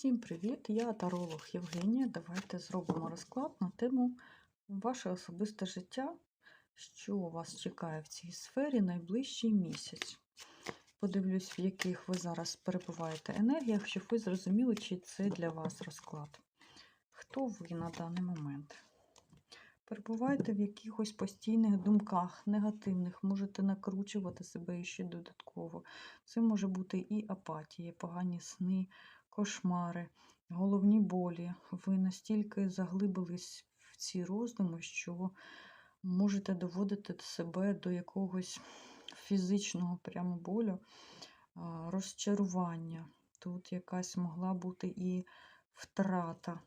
Всім привіт! Я таролог Євгенія. Давайте зробимо розклад на тему ваше особисте життя, що вас чекає в цій сфері найближчий місяць. Подивлюсь, в яких ви зараз перебуваєте енергіях, щоб ви зрозуміли, чи це для вас розклад. Хто ви на даний момент? Перебуваєте в якихось постійних думках, негативних, можете накручувати себе ще додатково. Це може бути і апатія, погані сни, кошмари, головні болі. Ви настільки заглибились в ці роздуми, що можете доводити себе до якогось фізичного прямо болю, розчарування. Тут якась могла бути і втрата.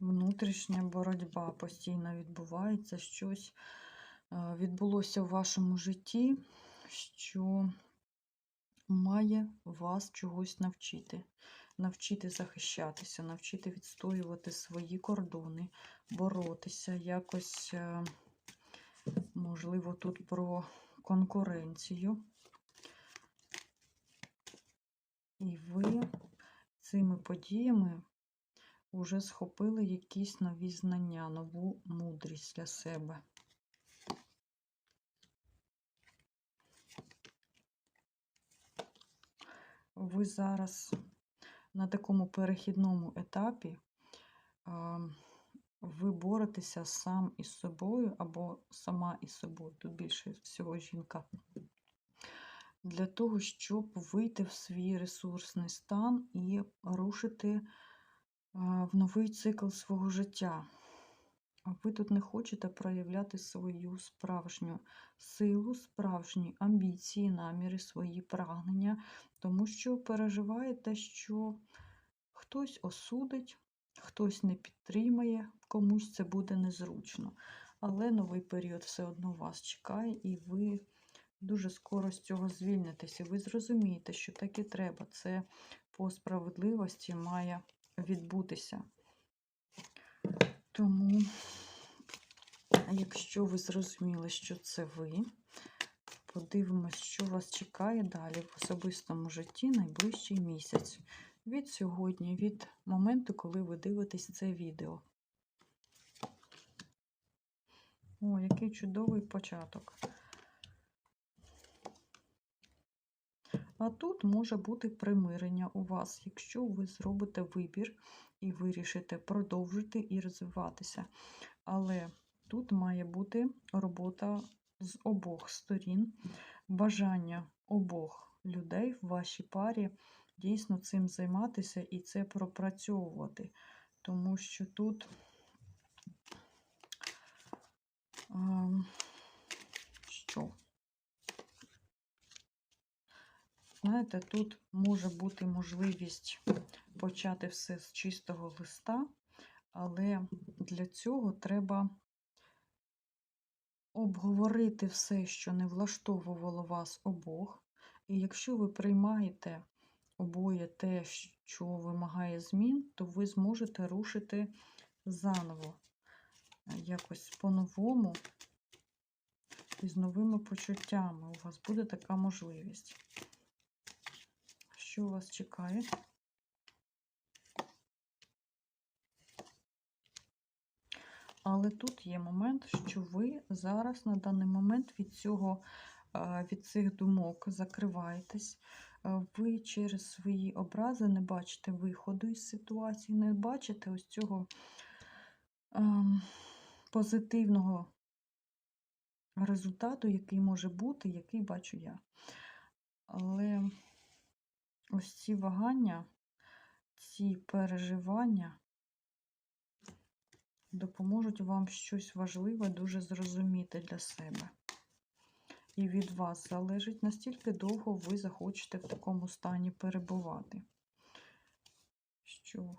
Внутрішня боротьба постійно відбувається, щось відбулося в вашому житті, що має вас чогось навчити. Навчити захищатися, навчити відстоювати свої кордони, боротися, якось, е, можливо, тут про конкуренцію. І ви цими подіями вже схопили якісь нові знання, нову мудрість для себе. Ви зараз на такому перехідному етапі ви боретеся сам із собою або сама із собою, тут більше всього жінка, для того, щоб вийти в свій ресурсний стан і рушити в новий цикл свого життя. Ви тут не хочете проявляти свою справжню силу, справжні амбіції, наміри, свої прагнення, тому що переживаєте, що хтось осудить, хтось не підтримає, комусь це буде незручно. Але новий період все одно вас чекає, і ви дуже скоро з цього звільнитеся. Ви зрозумієте, що так і треба. Це по справедливості має відбутися. Тому, якщо ви зрозуміли, що це ви, подивимось, що вас чекає далі в особистому житті найближчий місяць. Від сьогодні, від моменту, коли ви дивитесь це відео. О, який чудовий початок. А тут може бути примирення у вас, якщо ви зробите вибір і вирішите продовжити і розвиватися. Але тут має бути робота з обох сторін, бажання обох людей в вашій парі дійсно цим займатися і це пропрацьовувати. Тому що тут. Що? Знаєте, тут може бути можливість почати все з чистого листа, але для цього треба обговорити все, що не влаштовувало вас обох. І якщо ви приймаєте обоє те, що вимагає змін, то ви зможете рушити заново, якось по-новому і з новими почуттями. У вас буде така можливість що вас чекає. Але тут є момент, що ви зараз на даний момент від цього, від цих думок закриваєтесь. Ви через свої образи не бачите виходу із ситуації, не бачите ось цього ем, позитивного результату, який може бути, який бачу я. Але ось ці вагання, ці переживання допоможуть вам щось важливе дуже зрозуміти для себе. І від вас залежить, настільки довго ви захочете в такому стані перебувати. Що,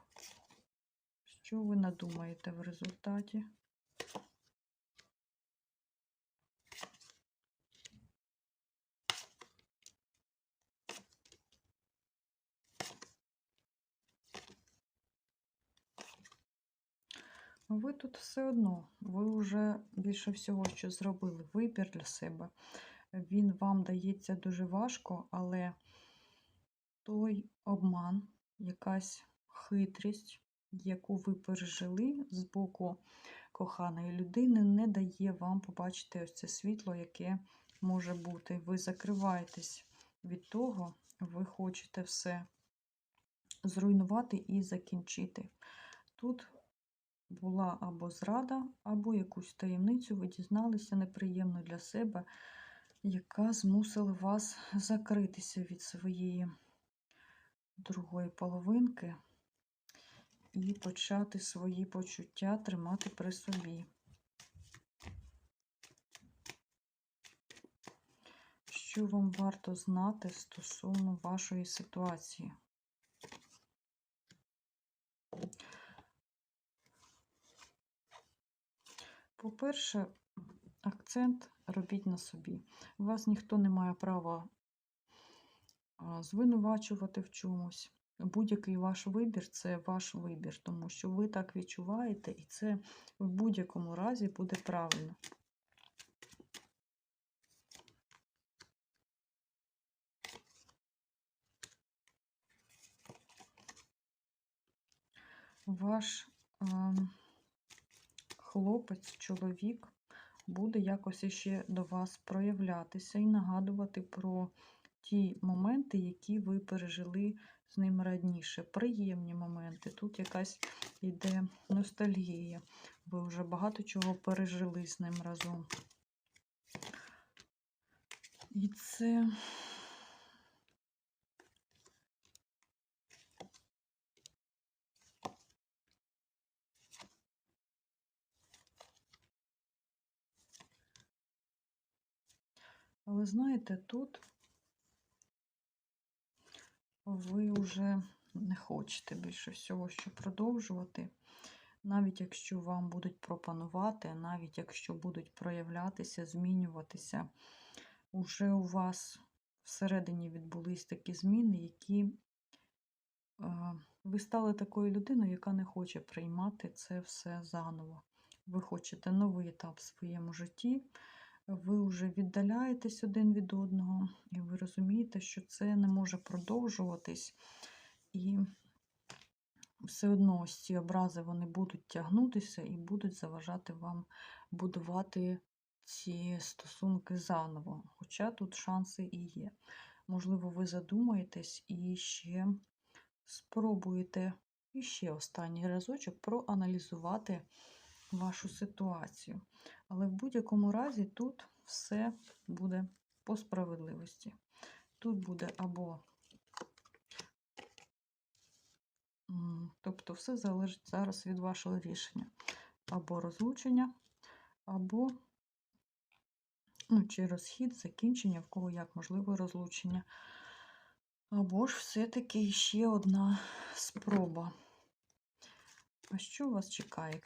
Що ви надумаєте в результаті? Ви тут все одно, ви вже більше всього, що зробили вибір для себе. Він вам дається дуже важко, але той обман, якась хитрість, яку ви пережили з боку коханої людини, не дає вам побачити ось це світло, яке може бути. Ви закриваєтесь від того, ви хочете все зруйнувати і закінчити. Тут була або зрада, або якусь таємницю ви дізналися неприємно для себе, яка змусила вас закритися від своєї другої половинки і почати свої почуття тримати при собі. Що вам варто знати стосовно вашої ситуації? По-перше, акцент робіть на собі. Вас ніхто не має права звинувачувати в чомусь. Будь-який ваш вибір це ваш вибір, тому що ви так відчуваєте, і це в будь-якому разі буде правильно. Ваш ем, хлопець, чоловік буде якось іще до вас проявлятися і нагадувати про ті моменти, які ви пережили з ним раніше. Приємні моменти. Тут якась йде ностальгія. Ви вже багато чого пережили з ним разом. І це. Але знаєте, тут ви вже не хочете більше всього, що продовжувати. Навіть якщо вам будуть пропонувати, навіть якщо будуть проявлятися, змінюватися, уже у вас всередині відбулись такі зміни, які ви стали такою людиною, яка не хоче приймати це все заново. Ви хочете новий етап в своєму житті ви вже віддаляєтесь один від одного, і ви розумієте, що це не може продовжуватись. І все одно ось ці образи вони будуть тягнутися і будуть заважати вам будувати ці стосунки заново. Хоча тут шанси і є. Можливо, ви задумаєтесь і ще спробуєте і ще останній разочок проаналізувати вашу ситуацію. Але в будь-якому разі тут все буде по справедливості. Тут буде або, тобто, все залежить зараз від вашого рішення. Або розлучення, або ну, чи розхід, закінчення, в кого як можливо розлучення. Або ж все-таки ще одна спроба. А що вас чекає?